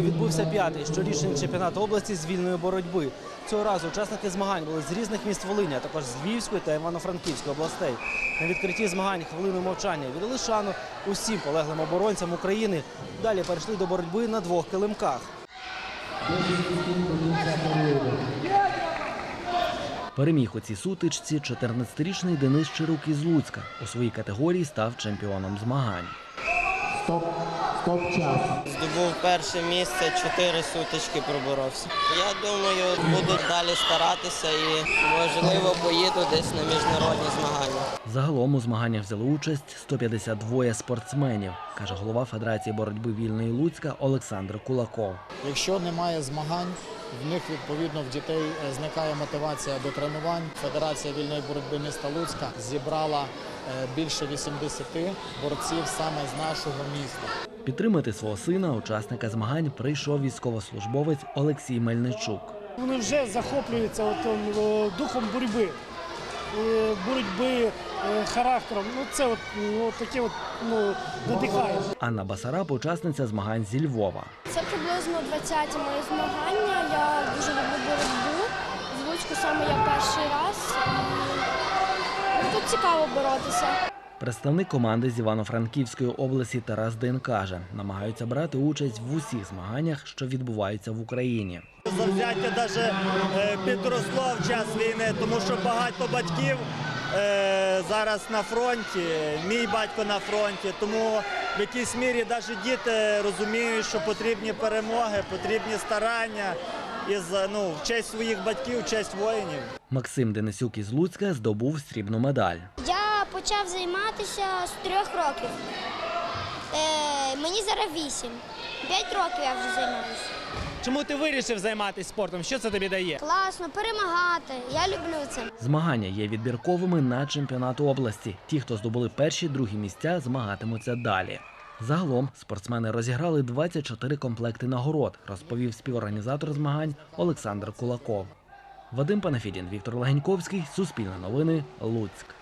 Відбувся п'ятий щорічний чемпіонат області з вільної боротьби. Цього разу учасники змагань були з різних міст Волині, а також з Львівської та Івано-Франківської областей. На відкритті змагань хвилину мовчання віддали шану усім полеглим оборонцям України. Далі перейшли до боротьби на двох килимках. Переміг у цій сутичці 14-річний Денис Чирук із Луцька. У своїй категорії став чемпіоном змагань. Стоп, стоп час. Здобув перше місце, чотири сутички проборовся. Я думаю, буду далі старатися і можливо поїду десь на міжнародні змагання. Загалом у змаганнях взяли участь 152 спортсменів, каже голова Федерації боротьби вільної Луцька Олександр Кулаков. Якщо немає змагань, в них відповідно в дітей е, зникає мотивація до тренувань. Федерація вільної боротьби міста Луцька зібрала е, більше 80 борців саме з нашого міста. Підтримати свого сина, учасника змагань, прийшов військовослужбовець Олексій Мельничук. Вони вже захоплюються отим, е, духом боротьби, боротьби характером. Ну це от, ну, от таке от, ну, надихає. Анна Басараб, учасниця змагань зі Львова. Це приблизно 20 мої змагання. Я дуже люблю боротьбу. З Луцьку саме я перший раз. І, ну, тут цікаво боротися. Представник команди з Івано-Франківської області Тарас Дин каже, намагаються брати участь в усіх змаганнях, що відбуваються в Україні. Завзяття навіть підросло в час війни, тому що багато батьків е, зараз на фронті, мій батько на фронті. Тому в якійсь мірі навіть діти розуміють, що потрібні перемоги, потрібні старання і за- ну, в честь своїх батьків, в честь воїнів. Максим Денисюк із Луцька здобув срібну медаль. Я почав займатися з трьох років. Е, мені зараз вісім. П'ять років я вже займаюся. Чому ти вирішив займатися спортом? Що це тобі дає? Класно, перемагати. Я люблю це. Змагання є відбірковими на чемпіонат області. Ті, хто здобули перші, другі місця, змагатимуться далі. Загалом спортсмени розіграли 24 комплекти нагород, розповів співорганізатор змагань Олександр Кулаков. Вадим Панафідін, Віктор Легеньковський Суспільне новини, Луцьк.